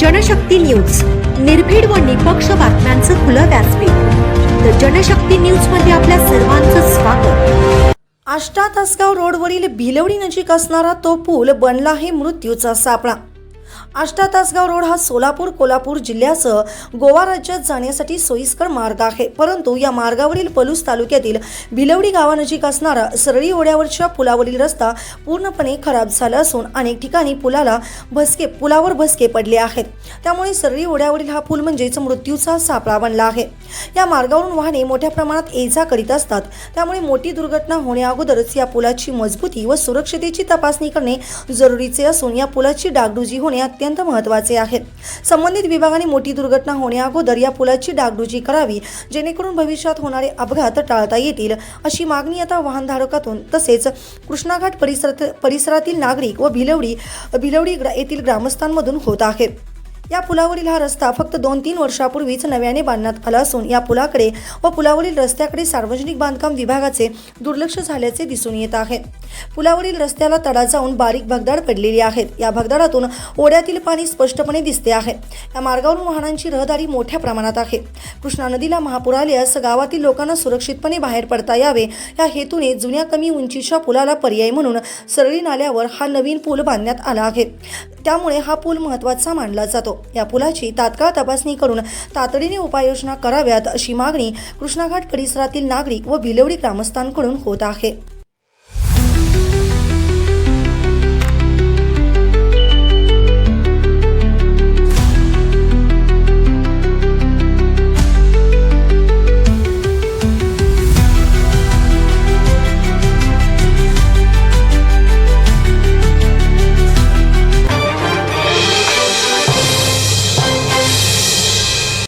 Janshakti news. निर्भीड व निपक्ष बातम्यांचं खुलं व्यासपीठ. तर जनशक्ती न्यूजमध्ये आपल्या सर्वांचं स्वागत. आष्टा तासगाव रोडवरील भिलवडी नजीक असणारा तो पूल बनला आहे मृत्यूचा सापळा. आष्टा तासगाव रोड हा सोलापूर कोल्हापूर जिल्ह्यासह गोवा राज्यात जाण्यासाठी सोयीस्कर मार्ग आहे. परंतु या मार्गावरील पलूस तालुक्यातील भिलवडी गावानजीक असणारा सरळी ओढ्यावरच्या पुलावरील रस्ता पूर्णपणे खराब झाला असून अनेक ठिकाणी पुलाला भसके पुलावर भसके पडले आहेत. त्यामुळे सरळी ओढ्यावरील हा पूल म्हणजेच मृत्यूचा सापळा बनला आहे. या मार्गावरून वाहने मोठ्या प्रमाणात ये जा करीत असतात. त्यामुळे मोठी दुर्घटना होण्याअगोदरच या पुलाची मजबूती व सुरक्षतेची तपासणी करणे जरुरीचे असून या पुलाची डागडुजी होण्यात अत्यंत महत्त्वाचे आहे संबंधित विभागाने मोठी दुर्घटना होण्याअगोदर या पुलाची डागडुजी करावी जेणेकरून भविष्यात होणारे अपघात टाळता येतील अशी मागणी आता वाहनधारकातून. तसेच कृष्णाघाट परिसरात परिसरातील नागरिक व भिलवडी भिलवडी येथील ग्रामस्थांमधून होत आहे. या पुलावरील हा रस्ता फक्त दोन तीन वर्षापूर्वीच नव्याने बांधण्यात आला असून या पुलाकडे व पुलावरील रस्त्याकडे सार्वजनिक बांधकाम विभागाचे दुर्लक्ष झाल्याचे दिसून येत आहे. पुलावरील रस्त्याला तडा जाऊन बारीक भगदाड पडलेली आहेत. या भगदाडातून ओढ्यातील पाणी स्पष्टपणे दिसते आहे. या मार्गावरून वाहनांची रहदारी मोठ्या प्रमाणात आहे. कृष्णा नदीला महापूर आल्यास गावातील लोकांना सुरक्षितपणे बाहेर पडता यावे या हेतूने जुन्या कमी उंचीच्या पुलाला पर्याय म्हणून सरळी नाल्यावर हा नवीन पूल बांधण्यात आला आहे. त्यामुळे हा पूल महत्त्वाचा मानला जातो. या पुलाची तात्काळ तपासणी करून तातडीने उपाययोजना कराव्यात अशी मागणी कृष्णाघाट परिसरातील नागरिक व भिलवडी ग्रामस्थांकडून होत आहे.